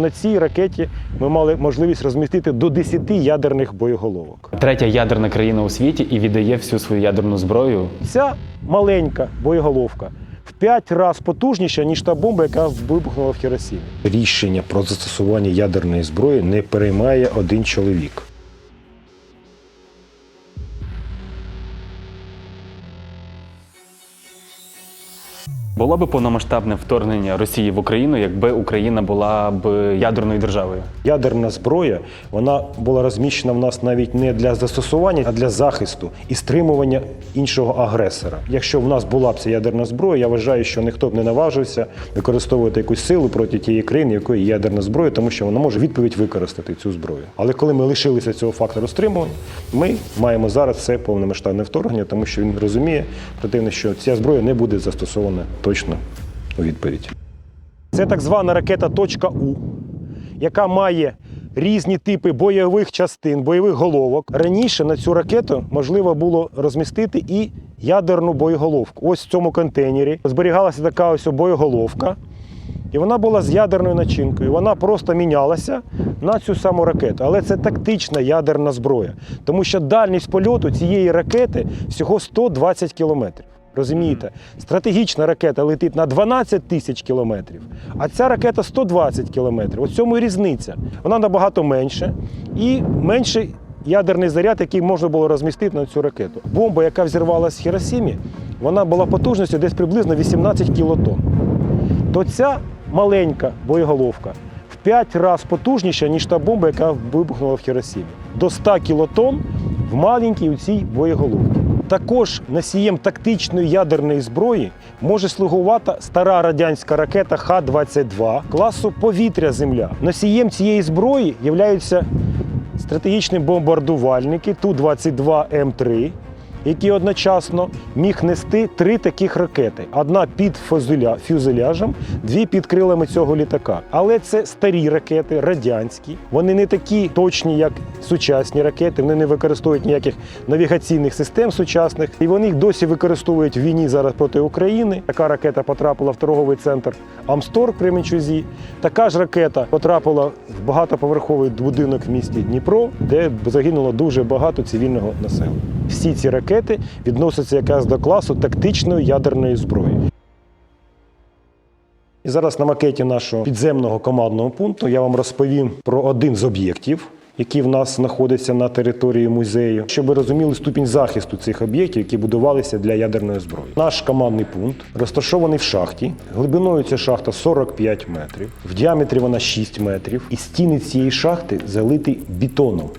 На цій ракеті ми мали можливість розмістити до 10 ядерних боєголовок. Третя ядерна країна у світі і віддає всю свою ядерну зброю. Ця маленька боєголовка в 5 разів потужніша, ніж та бомба, яка вибухнула в Хіросімі. Рішення про застосування ядерної зброї не переймає один чоловік. Було би повномасштабне вторгнення Росії в Україну, якби Україна була б ядерною державою. Ядерна зброя вона була розміщена в нас навіть не для застосування, а для захисту і стримування іншого агресора. Якщо в нас була б ця ядерна зброя, я вважаю, що ніхто б не наважився використовувати якусь силу проти тієї країни, якої є ядерна зброя, тому що вона може відповідь використати цю зброю. Але коли ми лишилися цього фактору стримування, ми маємо зараз це повномасштабне вторгнення, тому що він розуміє противно, що ця зброя не буде застосована точно у відповідь. Це так звана ракета «Точка У, яка має різні типи бойових частин, бойових головок. Раніше на цю ракету можливо було розмістити і ядерну боєголовку. Ось в цьому контейнері зберігалася така ось боєголовка. І вона була з ядерною начинкою. Вона просто мінялася на цю саму ракету. Але це тактична ядерна зброя, тому що дальність польоту цієї ракети всього 120 кілометрів. Розумієте, стратегічна ракета летить на 12 тисяч кілометрів, а ця ракета 120 кілометрів. Ось цьому і різниця. Вона набагато менше і менший ядерний заряд, який можна було розмістити на цю ракету. Бомба, яка взірвалася в Хіросімі, вона була потужністю десь приблизно 18 кілотонн. То ця маленька боєголовка в 5 разів потужніша, ніж та бомба, яка вибухнула в Хіросімі. До 100 кілотонн в маленькій у цій боєголовці. Також носієм тактичної ядерної зброї може слугувати стара радянська ракета Х-22 класу повітря Земля. Носієм цієї зброї являються стратегічні бомбардувальники Ту-22М3, які одночасно міг нести три таких ракети: одна під фюзеляжем, дві під крилами цього літака. Але це старі ракети, радянські. Вони не такі точні, як сучасні ракети. Вони не використовують ніяких навігаційних систем сучасних, і вони їх досі використовують в війні зараз проти України. Така ракета потрапила в торговий центр Амстор в Кременчузі. Така ж ракета потрапила в багатоповерховий будинок в місті Дніпро, де загинуло дуже багато цивільного населення. Всі ці ракети відносяться якраз до класу тактичної ядерної зброї. І зараз на макеті нашого підземного командного пункту я вам розповім про один з об'єктів, який в нас знаходиться на території музею, щоб ви розуміли ступінь захисту цих об'єктів, які будувалися для ядерної зброї. Наш командний пункт розташований в шахті. Глибиною ця шахта 45 метрів, в діаметрі вона 6 метрів, і стіни цієї шахти залиті бетоном.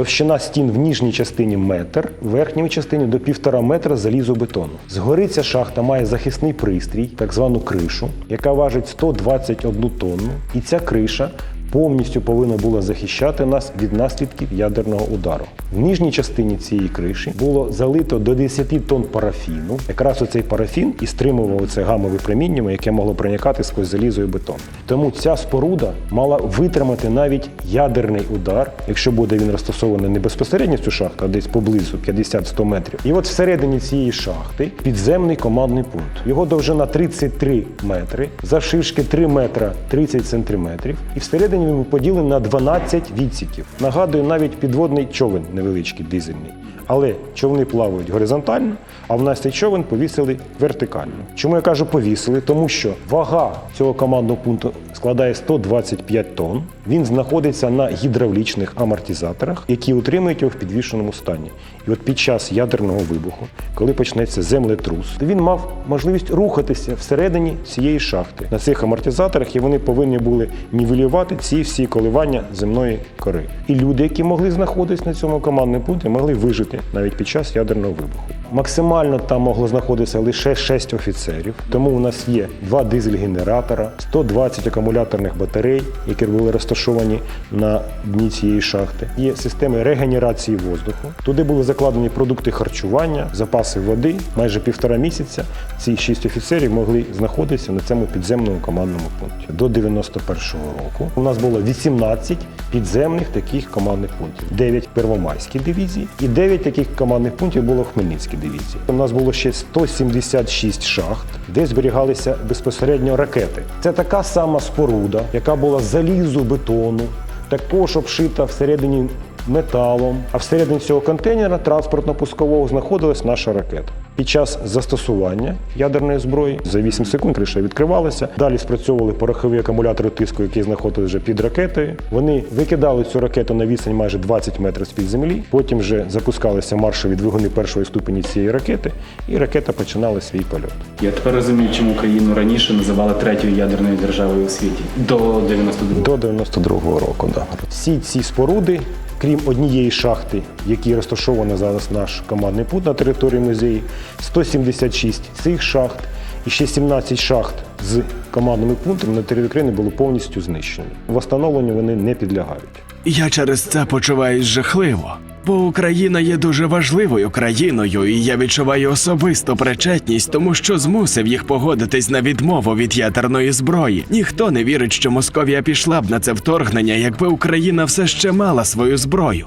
Товщина стін в ніжній частині метр, в верхній частині до півтора метра залізобетону. Згори ця шахта має захисний пристрій, так звану кришу, яка важить 121 тонну. І ця криша повністю повинна була захищати нас від наслідків ядерного удару. В нижній частині цієї криші було залито до 10 тонн парафіну. Якраз оцей парафін і стримував це гамове проміння, яке могло проникати сквозь залізо і бетон. Тому ця споруда мала витримати навіть ядерний удар, якщо буде він розташований не безпосередньо в цю шахту, а десь поблизу 50-100 метрів. І от всередині цієї шахти підземний командний пункт. Його довжина 33 метри, завширшки 3 метра 30 сантиметрів. І всередині він поділений на 12 відсіків. Нагадую, навіть підводний човен невеличкий дизельний. Але човни плавають горизонтально, а в нас цей човен повісили вертикально. Чому я кажу повісили? Тому що вага цього командного пункту складає 125 тонн. Він знаходиться на гідравлічних амортизаторах, які утримують його в підвішеному стані. І от під час ядерного вибуху, коли почнеться землетрус, він мав можливість рухатися всередині цієї шахти на цих амортизаторах, і вони повинні були нівелювати ці всі коливання земної кори. І люди, які могли знаходитись на цьому командному пункті, могли вижити навіть під час ядерного вибуху. Максимально там могло знаходитися лише 6 офіцерів, тому у нас є два дизель-генератора, 120 акумуляторних батарей, які були розташовані на дні цієї шахти. Є системи регенерації воздуху. Туди були закладені продукти харчування, запаси води. Майже півтора місяця ці шість офіцерів могли знаходитися на цьому підземному командному пункті. До 91-го року у нас було 18 підземних таких командних пунктів, 9 в Первомайській дивізії і 9 таких командних пунктів було в Хмельницькій дивізії. У нас було ще 176 шахт, де зберігалися безпосередньо ракети. Це така сама споруда, яка була залізу бетону, також обшита всередині металом. А всередині цього контейнера транспортно-пускового знаходилась наша ракета. Під час застосування ядерної зброї за 8 секунд криша відкривалася. Далі спрацьовували порохові акумулятори тиску, які знаходилися вже під ракетою. Вони викидали цю ракету на відстань майже 20 метрів з-під землі. Потім вже запускалися маршові двигуни першої ступені цієї ракети, і ракета починала свій польот. Я тепер розумію, чому Україну раніше називали третьою ядерною державою у світі до 92-го. До 92-го року, да. Всі ці споруди, крім однієї шахти, в якій розташований зараз наш командний пункт на території музею, 176 цих шахт і ще 17 шахт з командними пунктами на території України було повністю знищені. Восстановленню вони не підлягають. Я через це почуваюсь жахливо. Бо Україна є дуже важливою країною, і я відчуваю особисту причетність, тому що змусив їх погодитись на відмову від ядерної зброї. Ніхто не вірить, що Московія пішла б на це вторгнення, якби Україна все ще мала свою зброю.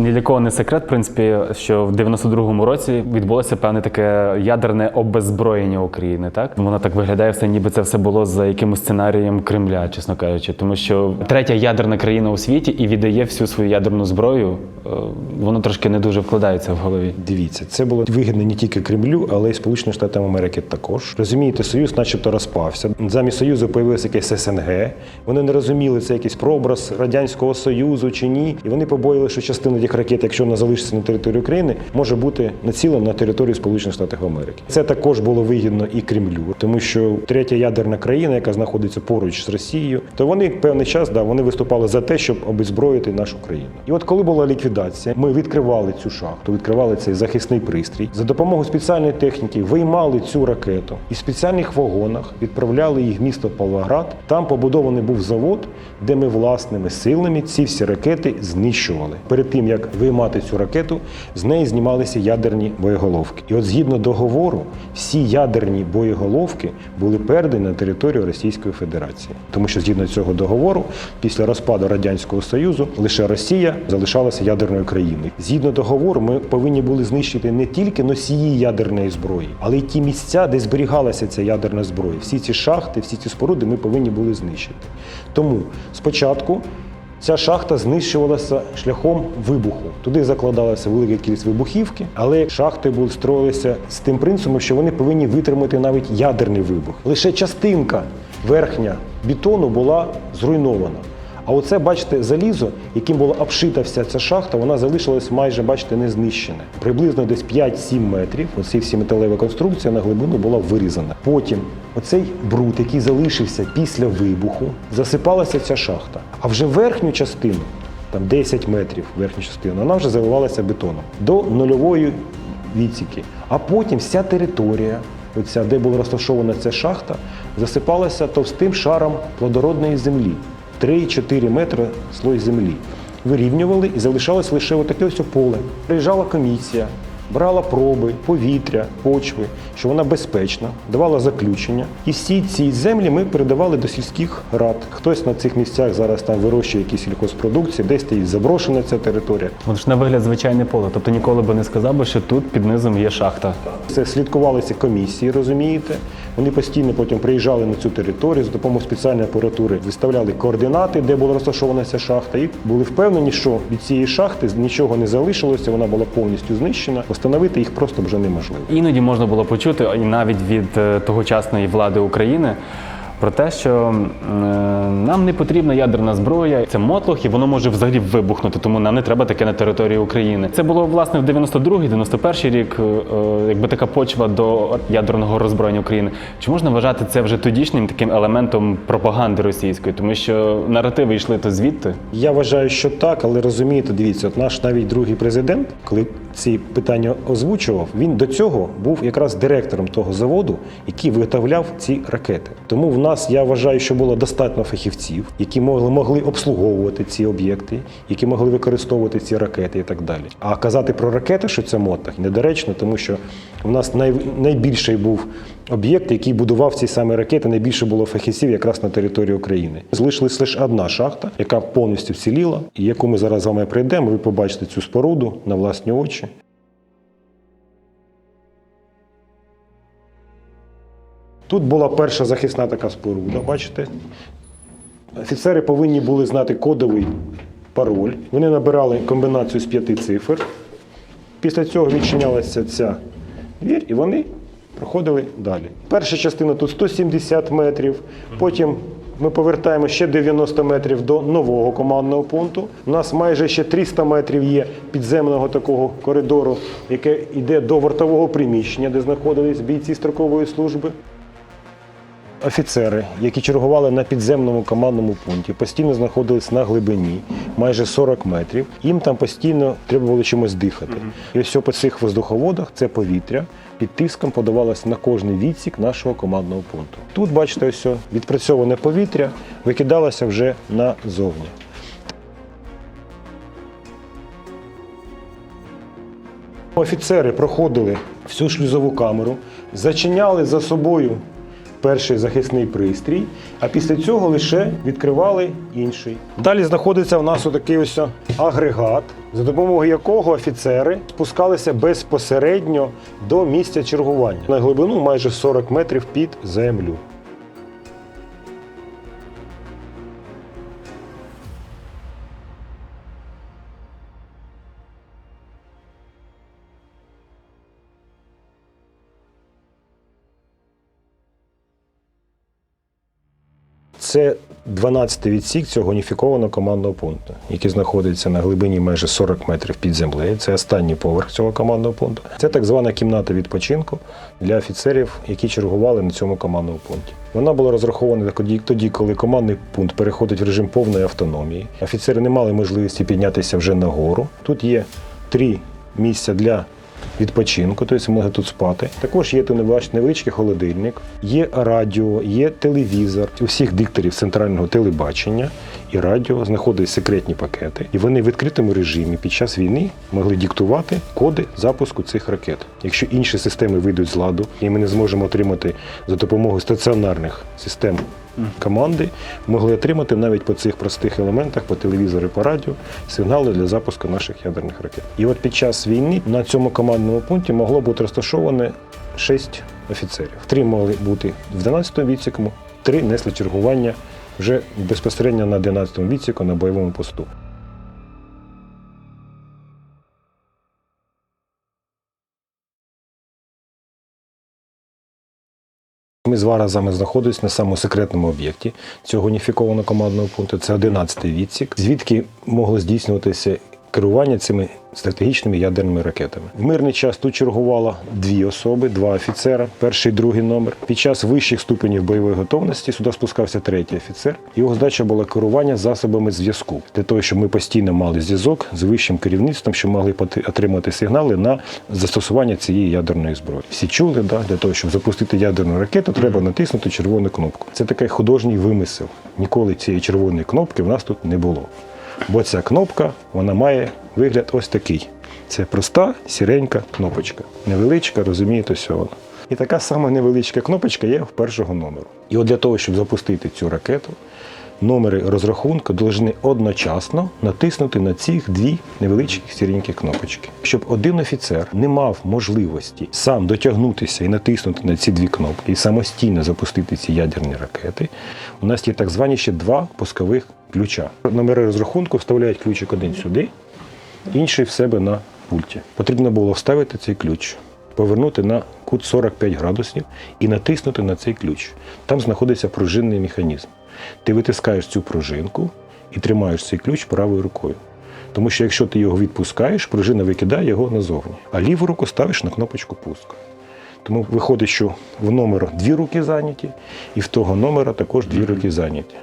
Ні для кого не секрет, в принципі, що в 92-му році відбулося певне таке ядерне обеззброєння України. Так воно так виглядає, все ніби це все було за якимось сценарієм Кремля, чесно кажучи, тому що третя ядерна країна у світі і віддає всю свою ядерну зброю. е, Воно трошки не дуже вкладається в голові. Дивіться, це було вигідно не тільки Кремлю, але й Сполученим Штатам Америки також. Розумієте, Союз, начебто, розпався. Замість Союзу появилося якесь СНГ. Вони не розуміли, це якийсь прообраз Радянського Союзу чи ні. І вони побоїли, що частина тих ракет, якщо вона залишиться на території України, може бути націлена на територію Сполучених Штатів Америки. Це також було вигідно і Кремлю, тому що третя ядерна країна, яка знаходиться поруч з Росією, то вони певний час да, вони виступали за те, щоб обеззброїти нашу країну. І от коли була ліквідація, ми відкривали цю шахту, відкривали цей захисний пристрій. За допомогою спеціальної техніки виймали цю ракету і в спеціальних вагонах відправляли їх в місто Павлоград. Там побудований був завод, де ми власними силами ці всі ракети знищували. Перед тим як виймати цю ракету, з неї знімалися ядерні боєголовки. І от згідно договору, всі ядерні боєголовки були передані на територію Російської Федерації, тому що згідно цього договору, після розпаду радянського союзу, лише Росія залишалася ядерною країною. Згідно договору, ми повинні були знищити не тільки носії ядерної зброї, але й ті місця, де зберігалася ця ядерна зброя. Всі ці шахти, всі ці споруди ми повинні були знищити. Тому спочатку. Ця шахта знищувалася шляхом вибуху. Туди закладалася велика кількість вибухівки, але шахти були строїлися з тим принципом, що вони повинні витримати навіть ядерний вибух. Лише частинка верхня бетону була зруйнована. А оце, бачите, залізо, яким була обшита вся ця шахта, вона залишилась майже, бачите, не знищена. Приблизно десь 5-7 метрів. Оці всі металева конструкція на глибину була вирізана. Потім оцей бруд, який залишився після вибуху, засипалася ця шахта. А вже верхню частину, там 10 метрів верхню частину, вона вже заливалася бетоном до нульової відсіки. А потім вся територія, оця, де була розташована ця шахта, засипалася товстим шаром плодородної землі. 3-4 метри слой землі. Вирівнювали і залишалось лише отаке ось поле. Приїжджала комісія, брала проби, повітря, почви, що вона безпечна, давала заключення. І всі ці землі ми передавали до сільських рад. Хтось на цих місцях зараз там вирощує якісь сільхозпродукції, десь стоїть заброшена ця територія. Воно ж на вигляд звичайне поле. Тобто ніколи би не сказав би, що тут під низом є шахта. Це слідкувалися комісії, розумієте. Вони постійно потім приїжджали на цю територію з допомогою спеціальної апаратури, виставляли координати, де була розташована ця шахта, і були впевнені, що від цієї шахти нічого не залишилося, вона була повністю знищена. Встановити їх просто вже неможливо. Іноді можна було почути, і навіть від е, тогочасної влади України. Про те, що е, нам не потрібна ядерна зброя, це мотлох, і воно може взагалі вибухнути, тому нам не треба таке на території України. Це було власне в 92-й, 91-й рік, е, е, якби така почва до ядерного роззброєння України. Чи можна вважати це вже тодішнім таким елементом пропаганди російської, тому що наративи йшли то звідти? Я вважаю, що так, але розумієте, дивіться, от наш навіть другий президент, коли ці питання озвучував, він до цього був якраз директором того заводу, який виготовляв ці ракети. Тому в нас я вважаю, що було достатньо фахівців, які могли, могли обслуговувати ці об'єкти, які могли використовувати ці ракети і так далі. А казати про ракети, що це мотах, недоречно, тому що в нас най, найбільший був об'єкт, який будував ці самі ракети, найбільше було фахівців якраз на території України. Залишилась лише одна шахта, яка повністю вціліла, і яку ми зараз з вами прийдемо. Ви побачите цю споруду на власні очі. Тут була перша захисна така споруда, бачите? Офіцери повинні були знати кодовий пароль. Вони набирали комбінацію з п'яти цифр. Після цього відчинялася ця двір, і вони проходили далі. Перша частина тут 170 метрів. Потім ми повертаємо ще 90 метрів до нового командного пункту. У нас майже ще 300 метрів є підземного такого коридору, яке йде до вартового приміщення, де знаходились бійці строкової служби. Офіцери, які чергували на підземному командному пункті, постійно знаходились на глибині, майже 40 метрів. Їм там постійно треба було чимось дихати. І ось по цих воздуховодах це повітря під тиском подавалася на кожний відсік нашого командного пункту. Тут, бачите, ось відпрацьоване повітря викидалося вже назовні. Офіцери проходили всю шлюзову камеру, зачиняли за собою перший захисний пристрій, а після цього лише відкривали інший. Далі знаходиться у нас отакий ось агрегат, за допомогою якого офіцери спускалися безпосередньо до місця чергування на глибину майже 40 метрів під землю. Це 12-й відсік цього уніфікованого командного пункту, який знаходиться на глибині майже 40 метрів під землею. Це останній поверх цього командного пункту. Це так звана кімната відпочинку для офіцерів, які чергували на цьому командному пункті. Вона була розрахована тоді, коли командний пункт переходить в режим повної автономії. Офіцери не мали можливості піднятися вже нагору. Тут є три місця для відпочинку, тобто можна тут спати. Також є невеличкий холодильник, є радіо, є телевізор. У всіх дикторів центрального телебачення і радіо знаходились секретні пакети, і вони в відкритому режимі під час війни могли диктувати коди запуску цих ракет. Якщо інші системи вийдуть з ладу, і ми не зможемо отримати за допомогою стаціонарних систем команди, могли отримати навіть по цих простих елементах, по телевізору, по радіо, сигнали для запуску наших ядерних ракет. І от під час війни на цьому командному пункті могло бути розташоване шість офіцерів. Три могли бути в 12-му відсіку, три несли чергування вже безпосередньо на 11-му відсіку на бойовому посту. Ми з разами знаходимося на самому секретному об'єкті цього уніфікованого командного пункту. Це 11-й відсік, звідки могло здійснюватися керування цими стратегічними ядерними ракетами. В мирний час тут чергувало дві особи, два офіцера, перший, другий номер. Під час вищих ступенів бойової готовності сюди спускався третій офіцер. Його задача була керування засобами зв'язку для того, щоб ми постійно мали зв'язок з вищим керівництвом, щоб могли отримати сигнали на застосування цієї ядерної зброї. Всі чули, да, для того, щоб запустити ядерну ракету, треба натиснути червону кнопку. Це такий художній вимисел. Ніколи цієї червоної кнопки в нас тут не було. Бо ця кнопка вона має вигляд ось такий. Це проста сіренька кнопочка. Невеличка, розумієте, все воно. І така сама невеличка кнопочка є в першого номеру. І от для того, щоб запустити цю ракету, номери розрахунку повинні одночасно натиснути на ці дві невеличкі сіренькі кнопочки. Щоб один офіцер не мав можливості сам дотягнутися і натиснути на ці дві кнопки і самостійно запустити ці ядерні ракети, у нас є так звані ще два пускових ключа. Номери розрахунку вставляють ключик один сюди, інший в себе на пульті. Потрібно було вставити цей ключ, повернути на кут 45 градусів і натиснути на цей ключ. Там знаходиться пружинний механізм. Ти витискаєш цю пружинку і тримаєш цей ключ правою рукою. Тому що якщо ти його відпускаєш, пружина викидає його назовні, а ліву руку ставиш на кнопочку пуск. Тому виходить, що в номера дві руки зайняті, і в того номера також дві руки зайняті.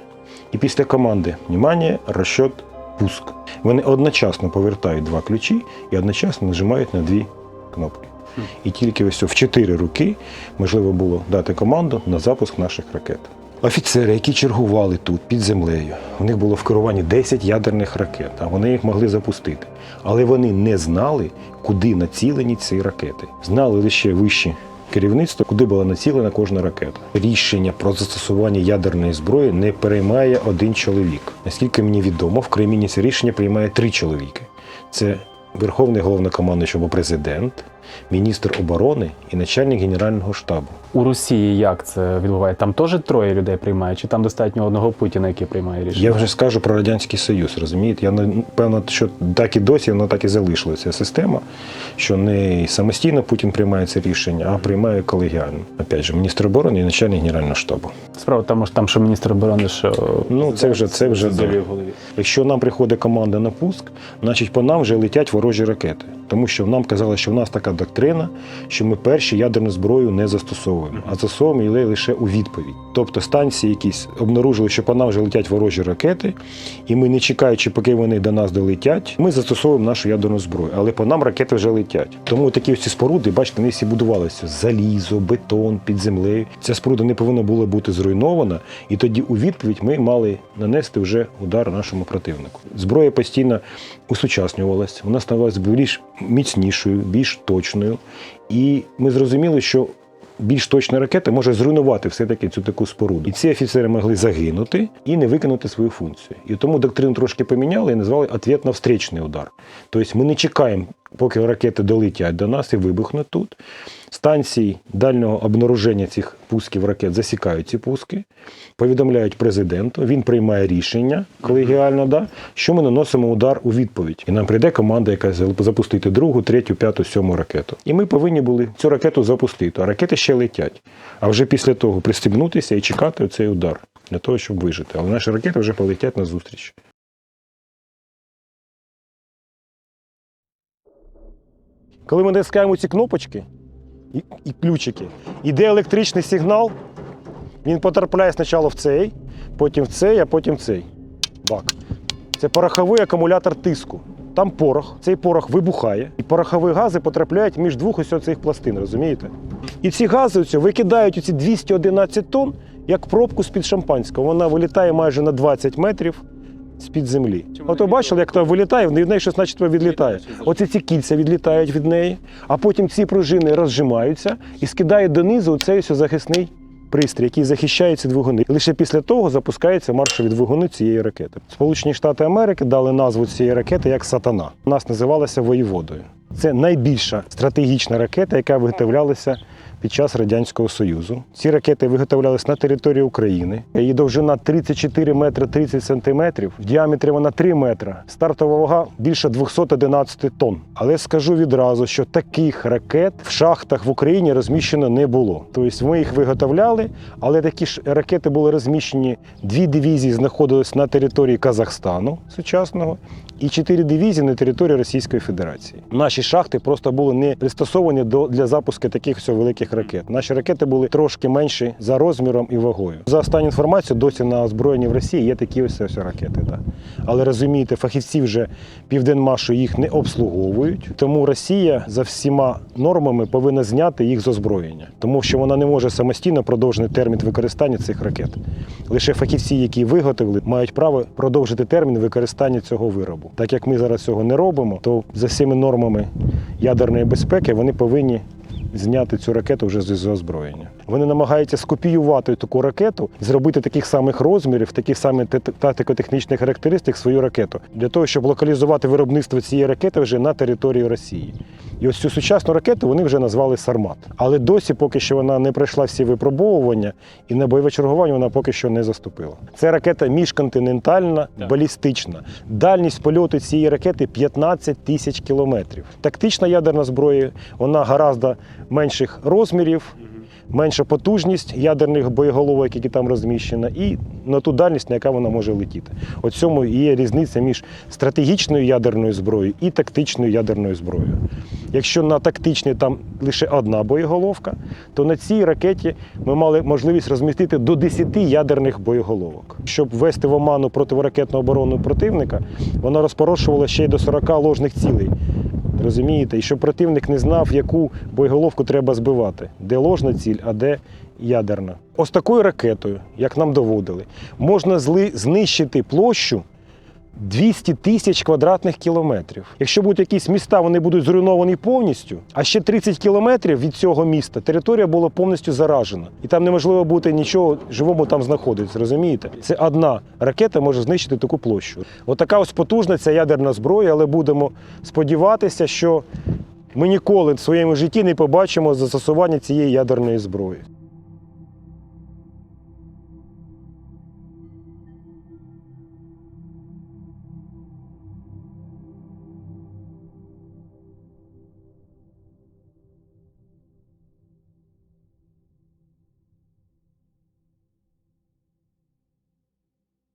І після команди «Внимание», розчет, пуск. Вони одночасно повертають два ключі і одночасно нажимають на дві кнопки. І тільки ось в чотири руки можливо було дати команду на запуск наших ракет. Офіцери, які чергували тут під землею, у них було в керуванні 10 ядерних ракет, а вони їх могли запустити. Але вони не знали, куди націлені ці ракети. Знали лише вищі керівництво, куди була націлена кожна ракета. Рішення про застосування ядерної зброї не приймає один чоловік. Наскільки мені відомо, в Креміні рішення приймає три чоловіки: це Верховний головнокомандуючий або президент, міністр оборони і начальник Генерального штабу. У Росії як це відбувається? Там теж троє людей приймають, чи там достатньо одного Путіна, який приймає рішення? Я вже скажу про Радянський Союз, розумієте? Я напевно, що так і досі воно так і залишилася ця система, що не самостійно Путін приймає це рішення, а приймає колегіально. Опять же, міністр оборони і начальник Генерального штабу. Справа тому, що там, що міністр оборони, що Ну, це вже це вже да. в голові. Якщо нам приходить команда на пуск, значить по нам вже летять ворожі ракети. Тому що нам казали, що в нас така доктрина, що ми перші ядерну зброю не застосовуємо, а застосовуємо її лише у відповідь. Тобто станції якісь обнаружили, що по нам вже летять ворожі ракети, і ми, не чекаючи, поки вони до нас долетять, ми застосовуємо нашу ядерну зброю. Але по нам ракети вже летять. Тому такі ці споруди, бачите, вони всі будувалися залізо, бетон під землею. Ця споруда не повинна була бути зруйнована, і тоді у відповідь ми мали нанести вже удар нашому противнику. Зброя постійно усучаснювалася, вона ставалася більш міцнішою, більш точною. І ми зрозуміли, що більш точна ракета може зруйнувати все-таки цю таку споруду. І ці офіцери могли загинути і не виконати свою функцію. І тому доктрину трошки поміняли і назвали ответно-встречний удар. Тобто ми не чекаємо, поки ракети долетять до нас і вибухнуть тут. Станції дальнього обнаруження цих пусків ракет засікають ці пуски, повідомляють президенту, він приймає рішення колегіально, да, що ми наносимо удар у відповідь. І нам прийде команда, яка запустити другу, третю, п'яту, сьому ракету. І ми повинні були цю ракету запустити. А ракети ще летять. А вже після того пристебнутися і чекати цей удар для того, щоб вижити. Але наші ракети вже полетять на зустріч. Коли ми натискаємо ці кнопочки і, і ключики, іде електричний сигнал, він потрапляє спочатку в цей, потім в цей, а потім в цей бак. Це пороховий акумулятор тиску. Там порох, цей порох вибухає, і порохові гази потрапляють між двох ось цих пластин, розумієте? І ці гази оці викидають оці 211 тонн, як пробку з-під шампанського. Вона вилітає майже на 20 метрів з-під землі. От ви бачили, як то вилітає, в неї щось начебто відлітає. Оці ці кільця відлітають від неї, а потім ці пружини розжимаються і скидають донизу цей ось захисний пристрій, який захищає ці двигуни. І лише після того запускаються маршові двигуни цієї ракети. Сполучені Штати Америки дали назву цієї ракети як Сатана. У нас називалася воєводою. Це найбільша стратегічна ракета, яка виготовлялася під час Радянського Союзу. Ці ракети виготовлялися на території України. Її довжина 34 метри 30 сантиметрів, в діаметрі вона 3 метри. Стартова вага більше 211 тонн. Але скажу відразу, що таких ракет в шахтах в Україні розміщено не було. Тобто ми їх виготовляли, але такі ж ракети були розміщені. Дві дивізії знаходились на території Казахстану сучасного. І чотири дивізії на території Російської Федерації. Наші шахти просто були не пристосовані до для запуску таких великих ракет. Наші ракети були трошки менші за розміром і вагою. За останню інформацію, досі на озброєнні в Росії є такі ось ось ракети. Да. Але розумієте, фахівці вже Південмашу їх не обслуговують. Тому Росія за всіма нормами повинна зняти їх з озброєння, тому що вона не може самостійно продовжити термін використання цих ракет. Лише фахівці, які виготовили, мають право продовжити термін використання цього виробу. Так як ми зараз цього не робимо, то за всіми нормами ядерної безпеки вони повинні зняти цю ракету вже з озброєння. Вони намагаються скопіювати таку ракету, зробити таких самих розмірів, таких самих тактико-технічних характеристик свою ракету для того, щоб локалізувати виробництво цієї ракети вже на території Росії. І ось цю сучасну ракету вони вже назвали Сармат. Але досі, поки що вона не пройшла всі випробовування і на бойове чергування вона поки що не заступила. Це ракета міжконтинентальна, балістична. Дальність польоту цієї ракети 15 тисяч кілометрів. Тактична ядерна зброя, вона гораздо менших розмірів. Менша потужність ядерних боєголовок, які там розміщені, і на ту дальність, на яка вона може летіти. От цьому є різниця між стратегічною ядерною зброєю і тактичною ядерною зброєю. Якщо на тактичній там лише одна боєголовка, то на цій ракеті ми мали можливість розмістити до 10 ядерних боєголовок. Щоб ввести в оману противоракетну оборону противника, вона розпорошувала ще й до 40 ложних цілей. Розумієте, і щоб противник не знав, яку боєголовку треба збивати, де ложна ціль, а де ядерна. Ось такою ракетою, як нам доводили, можна знищити площу 200 тисяч квадратних кілометрів. Якщо будуть якісь міста, вони будуть зруйновані повністю, а ще 30 кілометрів від цього міста територія була повністю заражена. І там неможливо бути нічого живому там знаходитися, розумієте? Це одна ракета може знищити таку площу. Отака ось потужна ця ядерна зброя, але будемо сподіватися, що ми ніколи в своєму житті не побачимо застосування цієї ядерної зброї.